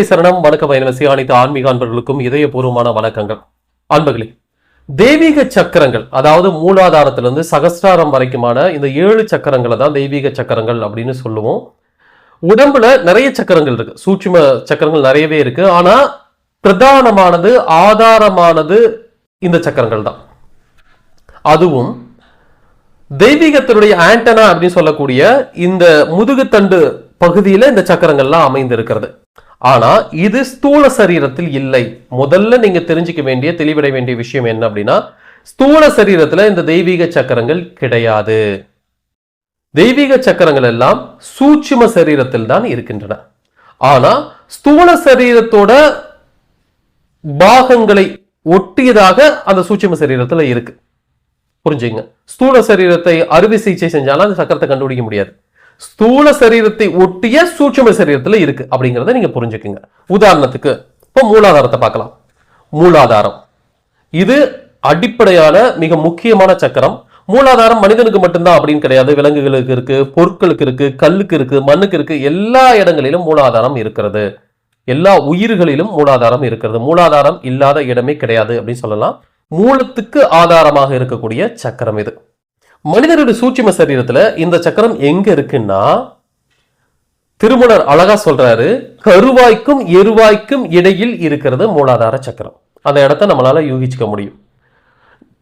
சரணம். வணக்க பயணசி அனைத்து ஆன்மீக அன்பர்களுக்கும் இதயபூர்வமான வணக்கங்கள். அன்பர்களே தெய்வீக சக்கரங்கள் அதாவது மூலாதாரத்திலிருந்து சகஸ்ராரம் வரைக்குமான இந்த ஏழு சக்கரங்களை தான் தெய்வீக சக்கரங்கள் அப்படின்னு சொல்லுவோம். உடம்புல நிறைய சக்கரங்கள் இருக்கு. சூட்சும சக்கரங்கள் நிறையவே இருக்கு. ஆனா பிரதானமானது ஆதாரமானது இந்த சக்கரங்கள் தான். அதுவும் தெய்வீகத்தினுடைய ஆண்டனா அப்படின்னு சொல்லக்கூடிய இந்த முதுகுத்தண்டு பகுதியில் இந்த சக்கரங்கள்லாம் அமைந்து இருக்கிறது ஆனா இது ஸ்தூல சரீரத்தில் இல்லை. முதல்ல நீங்க தெரிஞ்சுக்க வேண்டிய தெளிவிட வேண்டிய விஷயம் என்ன அப்படின்னா ஸ்தூல சரீரத்துல இந்த தெய்வீக சக்கரங்கள் கிடையாது. தெய்வீக சக்கரங்கள் எல்லாம் சூட்சும சரீரத்தில் தான் இருக்கின்றன. ஆனா ஸ்தூல சரீரத்தோட பாகங்களை ஒட்டியதாக அந்த சூட்சும சரீரத்துல இருக்கு. புரிஞ்சுங்க? ஸ்தூல சரீரத்தை அறுவை சிகிச்சை செஞ்சாலும் அந்த சக்கரத்தை கண்டுபிடிக்க முடியாது. ஸ்தூல சரீரத்தை ஒட்டிய சூட்சும சரீரத்தில் இருக்கு அப்படிங்கிறத நீங்க புரிஞ்சுக்குங்க. உதாரணத்துக்கு இப்போ மூலாதாரத்தை பார்க்கலாம். மூலாதாரம். இது அடிப்படையான மிக முக்கியமான சக்கரம். மூலாதாரம் மனிதனுக்கு மட்டும்தான் அப்படின்னு கிடையாது. விலங்குகளுக்கு இருக்கு பொருட்களுக்கு இருக்கு கல்லுக்கு இருக்கு மண்ணுக்கு இருக்கு. எல்லா இடங்களிலும் மூலாதாரம் இருக்கிறது. எல்லா உயிர்களிலும் மூலாதாரம் இருக்கிறது. மூலாதாரம் இல்லாத இடமே கிடையாது அப்படின்னு சொல்லலாம். மூலத்துக்கு ஆதாரமாக இருக்கக்கூடிய சக்கரம் இது. மனிதனுடைய சூட்சும சரீரத்துல இந்த சக்கரம் எங்க இருக்குன்னா திருமணர் அழகா சொல்றாரு கருவாய்க்கும் எருவாய்க்கும் இடையில் இருக்கிறது மூலாதார சக்கரம். அந்த இடத்த நம்மளால யூகிச்சுக்க முடியும்.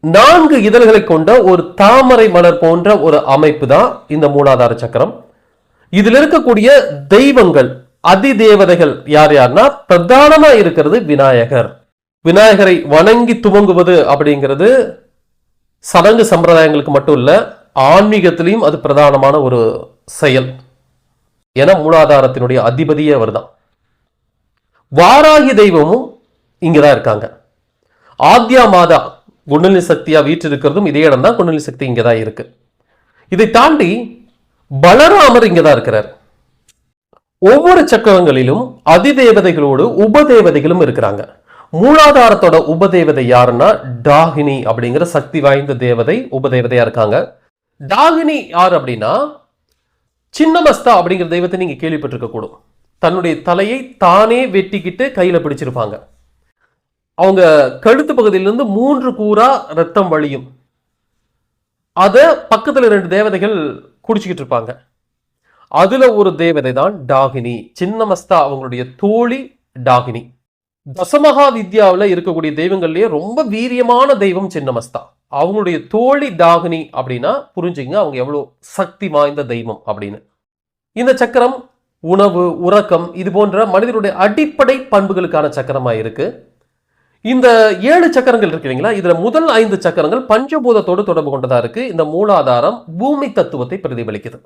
நான்கு இதழ்களை கொண்ட ஒரு தாமரை மலர் போன்ற ஒரு அமைப்பு தான் இந்த மூலாதார சக்கரம். இதுல இருக்கக்கூடிய தெய்வங்கள் அதி தேவதைகள் யார் யார்னா பிரதானமா இருக்கிறது விநாயகர். விநாயகரை வணங்கி துவங்குவது அப்படிங்கிறது சடங்கு சம்பிரதாயங்களுக்கு மட்டும் இல்லை ஆன்மீகத்திலையும் அது பிரதானமான ஒரு செயல். என மூலாதாரத்தினுடைய அதிபதியே அவர்தான். வாராகி தெய்வமும் இங்கே தான் இருக்காங்க. ஆத்யா மாதா குண்டலினி சக்தியாக வீற்றிருக்கிறதும் இதே இடம் தான் குண்டலினி சக்தி இங்கதான் இருக்கு. இதை தாண்டி பலராமர் இங்கே தான் இருக்கிறார். ஒவ்வொரு சக்கரங்களிலும் அதிதேவதைகளோடு உபதேவதைகளும் இருக்கிறாங்க. மூலாதாரத்தோட உபதேவதை யாருன்னா டாகினி அப்படிங்கிற சக்தி வாய்ந்த தேவதை உபதேவதையா இருக்காங்க. டாகினி யார் அப்படின்னா சின்னமஸ்தா அப்படிங்கிற தெய்வத்தை நீங்க கேள்விப்பட்டிருக்க கூடும் தன்னுடைய தலையை தானே வெட்டிக்கிட்டு கையில பிடிச்சிருப்பாங்க. அவங்க கழுத்து பகுதியிலிருந்து மூன்று கூறா ரத்தம் வழியும். அதை பக்கத்துல ரெண்டு தேவதைகள் குடிச்சுக்கிட்டு இருப்பாங்க. அதுல ஒரு தேவதை தான் டாகினி. சின்னமஸ்தா அவங்களுடைய தோழி டாகினி. தசமகா வித்யாவில் இருக்கக்கூடிய தெய்வங்கள்லேயே ரொம்ப வீரியமான தெய்வம் சின்னமஸ்தா. அவங்களுடைய தோழி தாகினி அப்படின்னா புரிஞ்சுங்க அவங்க எவ்வளோ சக்தி வாய்ந்த தெய்வம் அப்படின்னு. இந்த சக்கரம் உணவு உறக்கம் இது போன்ற மனிதனுடைய அடிப்படை பண்புகளுக்கான சக்கரமாக இருக்கு. இந்த ஏழு சக்கரங்கள் இருக்கு இல்லைங்களா? முதல் ஐந்து சக்கரங்கள் பஞ்சபூதத்தோடு தொடர்பு கொண்டதாக இருக்கு. இந்த மூலாதாரம் பூமி தத்துவத்தை பிரதிபலிக்குது.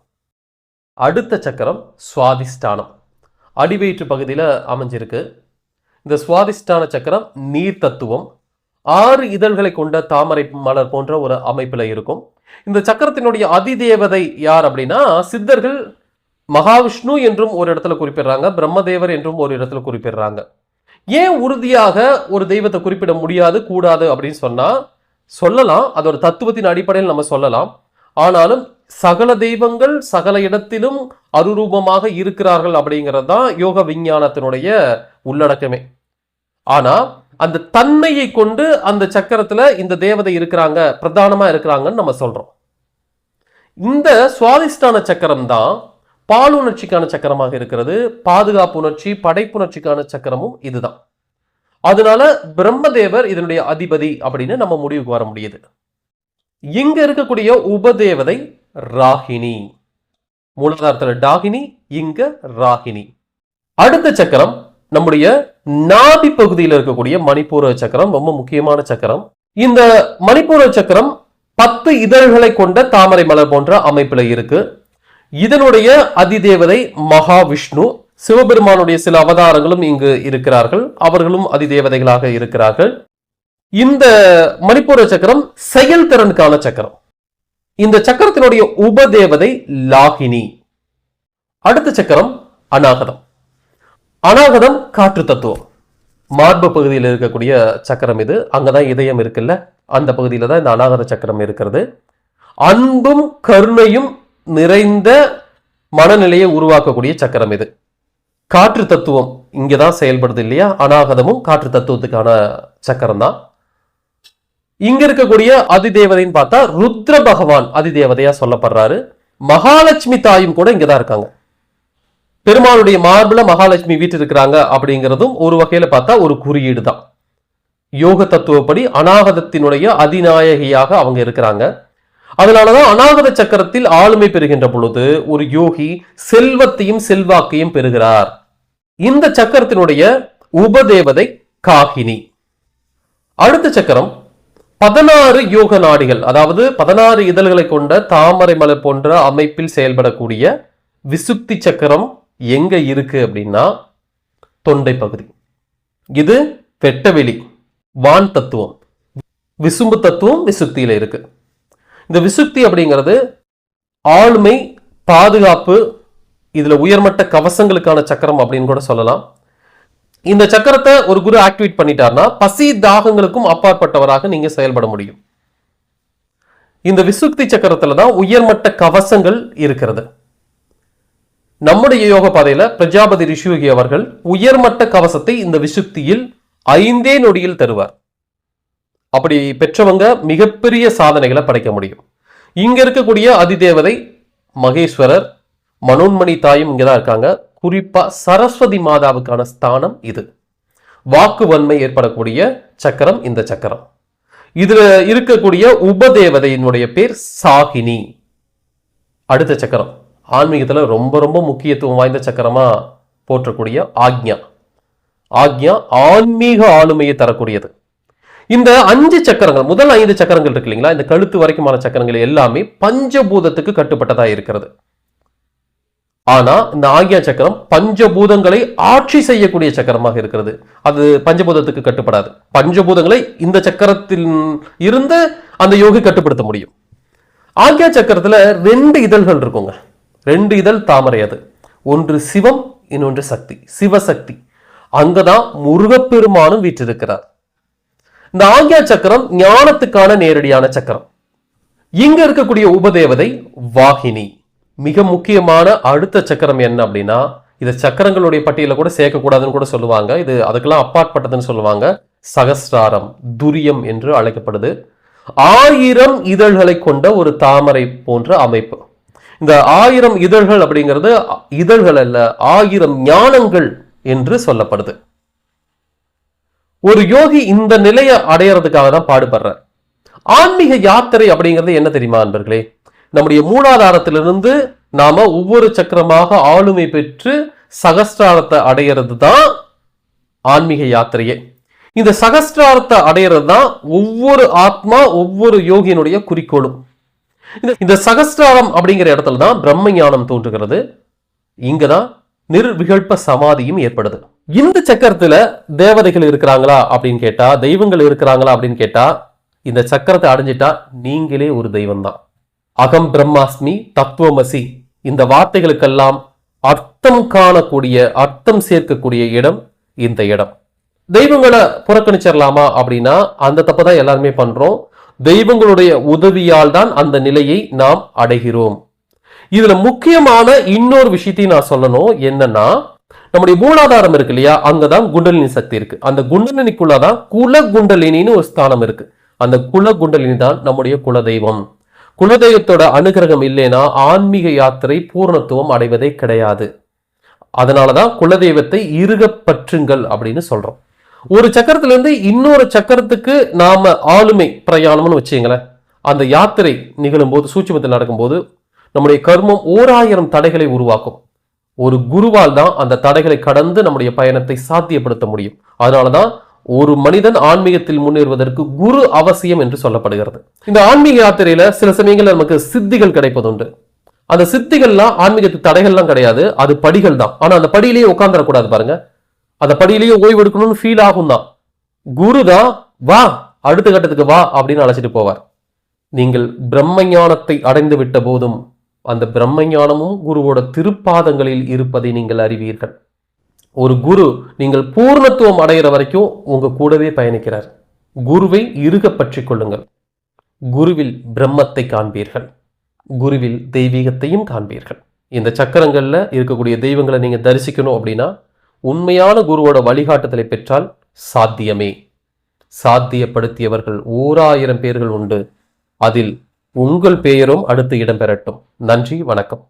அடுத்த சக்கரம் சுவாதிஷ்டானம். அடிவயிற்று பகுதியில் அமைஞ்சிருக்கு. இந்த சுவாதிஷ்டான சக்கரம் நீர் தத்துவம். ஆறு இதழ்களை கொண்ட தாமரை மலர் போன்ற ஒரு அமைப்பில் இருக்கும். இந்த சக்கரத்தினுடைய அதிதேவதை யார் அப்படின்னா சித்தர்கள் மகாவிஷ்ணு என்றும் ஒரு இடத்துல குறிப்பிடுறாங்க பிரம்மதேவர் என்றும் ஒரு இடத்துல குறிப்பிடுறாங்க. ஏன் உறுதியாக ஒரு தெய்வத்தை குறிப்பிட முடியாது கூடாது அப்படின்னு சொன்னா சொல்லலாம் அதோட தத்துவத்தின் அடிப்படையில் நம்ம சொல்லலாம். ஆனாலும் சகல தெய்வங்கள் சகல இடத்திலும் அருரூபமாக இருக்கிறார்கள் அப்படிங்கிறது தான் யோக விஞ்ஞானத்தினுடைய உள்ளடக்கமே. ஆனா அந்த தன்மையை கொண்டு அந்த சக்கரத்துல இந்த தேவதை இருக்கிறாங்க பிரதானமா இருக்கிறாங்கன்னு நம்ம சொல்றோம். இந்த சுவாதிஷ்டான சக்கரம் தான் பாலுணர்ச்சிக்கான சக்கரமாக இருக்கிறது பாதுகாப்பு உணர்ச்சி படைப்புணர்ச்சிக்கான சக்கரமும் இதுதான். அதனால பிரம்மதேவர் இதனுடைய அதிபதி அப்படின்னு நம்ம முடிவுக்கு வர முடியுது. இங்க இருக்கக்கூடிய உபதேவதை ராகினி. மூலாதாரத்துல டாகினி இங்க ராகினி. அடுத்த சக்கரம் நம்முடைய நாபி பகுதியில் இருக்கக்கூடிய மணிப்பூர சக்கரம் ரொம்ப முக்கியமான சக்கரம். இந்த மணிப்பூர சக்கரம் பத்து இதழ்களை கொண்ட தாமரை மலர் போன்ற அமைப்புல இருக்கு. இதனுடைய அதிதேவதை மகாவிஷ்ணு சிவபெருமானுடைய சில அவதாரங்களும் இங்கு இருக்கிறார்கள். அவர்களும் அதிதேவதைகளாக இருக்கிறார்கள். இந்த மணிப்பூர சக்கரம் செயல்திறனுக்கான சக்கரம். இந்த சக்கரத்தினுடைய உபதேவதை லாகினி. அடுத்த சக்கரம் அநாகதம். அநாகதம் காற்று தத்துவம். மார்பு பகுதியில் இருக்கக்கூடிய சக்கரம் இது. அங்கதான் இதயம் இருக்குல்ல. அந்த பகுதியில தான் இந்த அநாகத சக்கரம் இருக்கிறது. அன்பும் கருணையும் நிறைந்த மனநிலையை உருவாக்கக்கூடிய சக்கரம் இது. காற்று தத்துவம் இங்கே தான் செயல்படுது இல்லையா? அநாகதமும் காற்று தத்துவத்துக்கான சக்கரம் தான் இங்க இருக்கக்கூடிய அதிதேவதைன்னு பார்த்தா ருத்ர பகவான் அதிதேவதையா சொல்லப்படுறாரு. மகாலட்சுமி தாயும் கூட இங்கதான் இருக்காங்க. பெருமாளுடைய மார்புல மகாலட்சுமி வீட்டு இருக்கிறாங்க அப்படிங்கிறதும் ஒரு வகையில பார்த்தா ஒரு குறியீடு தான் யோக தத்துவப்படி அநாகதத்தினுடைய அதிநாயகியாக அவங்க இருக்கிறாங்க. அதனாலதான் அநாகத சக்கரத்தில் ஆளுமை பெறுகின்ற பொழுது ஒரு யோகி செல்வத்தையும் செல்வாக்கையும் பெறுகிறார். இந்த சக்கரத்தினுடைய உபதேவதை காகினி. அடுத்த சக்கரம் பதினாறு யோக நாடிகள் அதாவது பதினாறு இதழ்களை கொண்ட தாமரை மலர் போன்ற அமைப்பில் செயல்படக்கூடிய விசுப்தி சக்கரம் எங்கே இருக்கு அப்படின்னா தொண்டை பகுதி. இது வெட்டவெளி வான் தத்துவம். விசும்பு தத்துவம் விசுக்தியில இருக்கு. இந்த விசுக்தி அப்படிங்கிறது ஆளுமை பாதுகாப்பு இதில் உயர்மட்ட கவசங்களுக்கான சக்கரம் அப்படின்னு கூட சொல்லலாம். இந்த சக்கரத்தை ஒரு குரு ஆக்டிவேட் பண்ணிட்டார்னா பசி தாகங்களுக்கும் அப்பாற்பட்டவராக நீங்க செயல்பட முடியும். இந்த விசுக்தி சக்கரத்துல தான் உயர்மட்ட கவசங்கள் இருக்கிறது. நம்முடைய யோக பாதையில பிரஜாபதி ரிஷியோகி அவர்கள் உயர்மட்ட கவசத்தை இந்த விசுக்தியில் ஐந்தே நொடியில் தருவார். அப்படி பெற்றவங்க மிகப்பெரிய சாதனைகளை படைக்க முடியும். இங்க இருக்கக்கூடிய அதிதேவதை மகேஸ்வரர் மனோன்மணி தாயும் இங்கதான் இருக்காங்க. குறிப்பா சரஸ்வதி மாதாவுக்கான ஸ்தானம் இது. வாக்கு வன்மை ஏற்படக்கூடிய சக்கரம் இந்த சக்கரம். இதுல இருக்கக்கூடிய உபதேவதையினுடைய பேர் சாகினி. அடுத்த சக்கரம். ஆன்மீகத்துல ரொம்ப ரொம்ப முக்கியத்துவம் வாய்ந்த சக்கரமா போற்றக்கூடிய ஆக்ஞா. ஆக்ஞா ஆன்மீக ஆளுமையை தரக்கூடியது. இந்த அஞ்சு சக்கரங்கள் முதல் ஐந்து சக்கரங்கள் இருக்கு இல்லைங்களா? இந்த கழுத்து வரைக்குமான சக்கரங்கள் எல்லாமே பஞ்சபூதத்துக்கு கட்டுப்பட்டதா இருக்கிறது. ஆனா இந்த ஆக்யா சக்கரம் பஞ்சபூதங்களை ஆட்சி செய்யக்கூடிய சக்கரமாக இருக்கிறது. அது பஞ்சபூதத்துக்கு கட்டுப்படாது. பஞ்சபூதங்களை இந்த சக்கரத்தில் இருந்து அந்த யோகி கட்டுப்படுத்த முடியும். ஆக்யா சக்கரத்துல ரெண்டு இதழ்கள் இருக்குங்க. ரெண்டு இதழ் தாமரை அது. ஒன்று சிவம் இன்னொன்று சக்தி. சிவசக்தி. அங்கதான் முருகப்பெருமானும் வீற்றிருக்கிறார். இந்த ஆக்யா சக்கரம் ஞானத்துக்கான நேரடியான சக்கரம். இங்க இருக்கக்கூடிய உபதேவதை வாகினி. மிக முக்கியமான அடுத்த சக்கரம் என்ன அப்படின்னா இதை சக்கரங்களுடைய பட்டியலில் கூட சேர்க்கக்கூடாதுன்னு கூட சொல்லுவாங்க. இது அதுக்கெல்லாம் அப்பாற்பட்டதுன்னு சொல்லுவாங்க. சகஸ்ராரம் துரியம் என்று அழைக்கப்படுது. ஆயிரம் இதழ்களை கொண்ட ஒரு தாமரை போன்ற அமைப்பு. இந்த ஆயிரம் இதழ்கள் அப்படிங்கிறது இதழ்கள் அல்ல ஆயிரம் ஞானங்கள் என்று சொல்லப்படுது. ஒரு யோகி இந்த நிலையை அடையிறதுக்காக தான் பாடுபடுறார். ஆன்மீக யாத்திரை அப்படிங்கிறது என்ன தெரியுமா நண்பர்களே? நம்முடைய மூலாதாரத்திலிருந்து நாம ஒவ்வொரு சக்கரமாக ஆளுமை பெற்று சகஸ்திராரத்தை அடையிறது தான் ஆன்மீக யாத்திரையே. இந்த சகஸ்திராரத்தை அடையிறது தான் ஒவ்வொரு ஆத்மா ஒவ்வொரு யோகியினுடைய குறிக்கோளும். இந்த- இந்த சகஸ்திராரம் அப்படிங்கிற இடத்துல தான் பிரம்ம ஞானம் தோன்றுகிறது. இங்கதான் நிர்விகழ்ப சமாதியும் ஏற்படுது. இந்த சக்கரத்துல தேவதைகள் இருக்கிறாங்களா அப்படின்னு கேட்டா தெய்வங்கள் இருக்கிறாங்களா அப்படின்னு கேட்டா இந்த சக்கரத்தை அடைஞ்சிட்டா நீங்களே ஒரு தெய்வம் தான் அகம் பிரம்மாஸ்மி தத்துவமசி. இந்த வார்த்தைகளுக்கெல்லாம் அர்த்தம் காணக்கூடிய அர்த்தம் சேர்க்கக்கூடிய இடம் இந்த இடம். தெய்வங்களை புறக்கணிச்சிடலாமா அப்படின்னா அந்த தப்பை தான் எல்லாருமே பண்றோம். தெய்வங்களுடைய உதவியால் தான் அந்த நிலையை நாம் அடைகிறோம். இதுல முக்கியமான இன்னொரு விஷயத்தையும் நான் சொல்லணும். என்னன்னா நம்முடைய மூலாதாரம் இருக்கு இல்லையா? அங்கதான் குண்டலினி சக்தி இருக்கு. அந்த குண்டலினிக்குள்ளதான் குல குண்டலினின்னு ஒரு ஸ்தானம் இருக்கு. அந்த குல குண்டலினி தான் நம்முடைய குலதெய்வம். குலதெய்வத்தோட அனுகிரகம் இல்லைன்னா ஆன்மீக யாத்திரை பூர்ணத்துவம் அடைவதே கிடையாது. அதனாலதான் குலதெய்வத்தை இருகப் பற்றுங்கள் அப்படின்னு சொல்றோம். ஒரு சக்கரத்துல இருந்து இன்னொரு சக்கரத்துக்கு நாம ஆளுமை பிரயாணம்னு வச்சுங்களேன் அந்த யாத்திரை நிகழும்போது சூட்சமத்தில் நடக்கும்போது நம்முடைய கர்மம் ஓராயிரம் தடைகளை உருவாக்கும். ஒரு குருவால் தான் அந்த தடைகளை கடந்து நம்முடைய பயணத்தை சாத்தியப்படுத்த முடியும். அதனால தான் ஒரு மனிதன் ஆன்மீகத்தில் முன்னேறுவதற்கு குரு அவசியம் என்று சொல்லப்படுகிறது. இந்த ஆன்மீக யாத்திரையில சில சமயங்களில் நமக்கு சித்திகள் கிடைப்பதுண்டு. அந்த சித்திகள்லாம் ஆன்மீகத்து தடைகள்லாம் கிடையாது. அது படிகள் தான். ஆனா அந்த படியிலேயே உட்காந்துடக்கூடாது பாருங்க. அந்த படியிலேயே ஓய்வு எடுக்கணும்னு ஃபீல் ஆகும் தான் குரு தான் வா அடுத்த கட்டத்துக்கு வா அப்படின்னு அழைச்சிட்டு போவார். நீங்கள் பிரம்ம ஞானத்தை அடைந்து விட்ட போதும் அந்த பிரம்ம ஞானமும் குருவோட திருப்பாதங்களில் இருப்பதை நீங்கள் அறிவீர்கள். ஒரு குரு நீங்கள் பூர்ணத்துவம் அடைகிற வரைக்கும் உங்க கூடவே பயணிக்கிறார். குருவை இறுக பற்றி கொள்ளுங்கள். குருவில் பிரம்மத்தை காண்பீர்கள். குருவில் தெய்வீகத்தையும் காண்பீர்கள். இந்த சக்கரங்களில் இருக்கக்கூடிய தெய்வங்களை நீங்கள் தரிசிக்கணும் அப்படின்னா உண்மையான குருவோட வழிகாட்டுதலை பெற்றால் சாத்தியமே. சாத்தியப்படுத்தியவர்கள் ஓராயிரம் பேர்கள் உண்டு. அதில் உங்கள் பெயரும் அடுத்து இடம்பெறட்டும். நன்றி வணக்கம்.